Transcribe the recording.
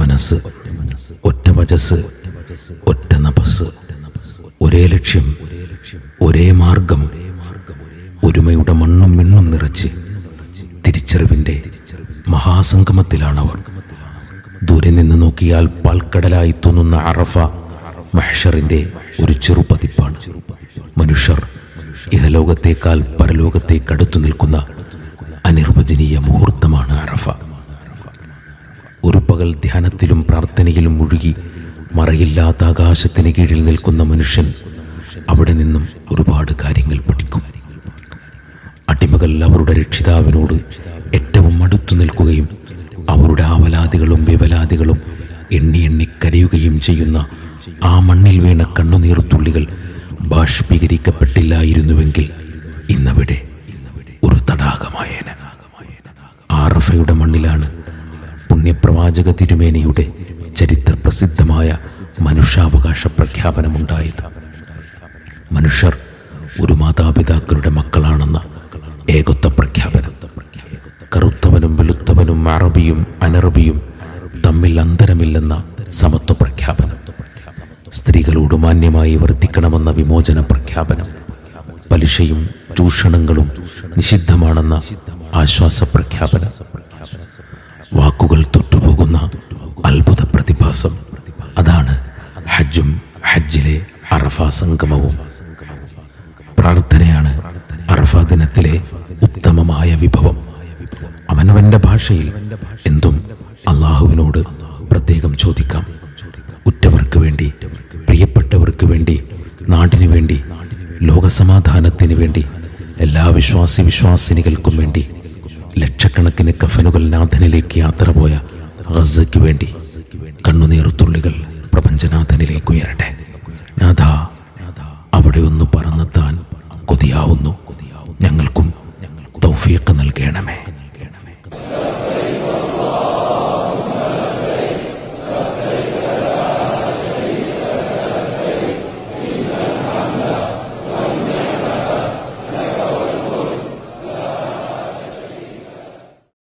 മനസ്സ് ഒറ്റ വചസ് ഒറ്റ നപസ് ഒരേ ലക്ഷ്യം ഒരേ മാർഗം. ഒരുമയുടെ മണ്ണും മിണ്ണും നിറച്ച് തിരിച്ചറിവിന്റെ മഹാസംഗമത്തിലാണവർ. ദൂരെ നിന്ന് നോക്കിയാൽ പാൽക്കടലായി തോന്നുന്ന അറഫ മഹഷറിന്റെ ഒരു ചെറുപതിപ്പാണ് മനുഷ്യർ ഇഹലോകത്തേക്കാൾ പരലോകത്തേക്കടുത്തു നിൽക്കുന്ന അനിർവചനീയ മുഹൂർത്തമാണ് ധ്യാനത്തിലും പ്രാർത്ഥനയിലും മുഴുകി മറയില്ലാത്ത ആകാശത്തിന് കീഴിൽ നിൽക്കുന്ന മനുഷ്യൻ അവിടെ നിന്നും ഒരുപാട് കാര്യങ്ങൾ പഠിക്കും. അടിമകൾ അവരുടെ രക്ഷിതാവിനോട് ഏറ്റവും അടുത്തു നിൽക്കുകയും അവരുടെ ആവലാദികളും വിവലാദികളും എണ്ണി എണ്ണി കരയുകയും ചെയ്യുന്ന ആ മണ്ണിൽ വീണ കണ്ണുനീർത്തുള്ളികൾ ബാഷ്പീകരിക്കപ്പെട്ടില്ലായിരുന്നുവെങ്കിൽ ഇന്നവിടെ ഒരു തടാകമായേന. ആറഫയുടെ മണ്ണിലാണ് പുണ്യപ്രവാചക തിരുമേനിയുടെ ചരിത്ര പ്രസിദ്ധമായ മനുഷ്യാവകാശ പ്രഖ്യാപനമുണ്ടായത്. മനുഷ്യർ ഒരു മാതാപിതാക്കളുടെ മക്കളാണെന്ന ഏകത്വ പ്രഖ്യാപനം. കറുത്തവനും വെളുത്തവനും അറബിയും അനറബിയും തമ്മിൽ അന്തരമില്ലെന്ന സമത്വ പ്രഖ്യാപനം. സ്ത്രീകളോട് മാന്യമായി വർദ്ധിക്കണമെന്ന വിമോചന പ്രഖ്യാപനം. പലിശയും ചൂഷണങ്ങളും നിഷിദ്ധമാണെന്ന ആശ്വാസ പ്രഖ്യാപനം. അതാണ് ഹജ്ജും ഹജ്ജിലെ അറഫ സംഗമവും. പ്രാർത്ഥനയാണ് അറഫ ദിനത്തിലെ ഉത്തമമായ വിഭവം. അവനവന്റെ ഭാഷയിൽ എന്തും അള്ളാഹുവിനോട് പ്രത്യേകം ചോദിക്കാം. ഉറ്റവർക്ക് വേണ്ടി പ്രിയപ്പെട്ടവർക്ക് വേണ്ടി നാടിനു വേണ്ടി ലോകസമാധാനത്തിന് വേണ്ടി എല്ലാ വിശ്വാസി വിശ്വാസിനികൾക്കും വേണ്ടി ലക്ഷക്കണക്കിന് കഫനുകൾ നാഥനിലേക്ക് യാത്ര പോയ ഗസയ്ക്ക് വേണ്ടി കണ്ണുനീർത്തുള്ളികൾ പ്രപഞ്ചനാഥനിലേക്ക് ഉയരട്ടെ. നാഥ അവിടെ ഒന്ന് പറന്നെത്താൻ കൊതിയാവുന്നു. ഞങ്ങൾക്കും തൗഫീഖ്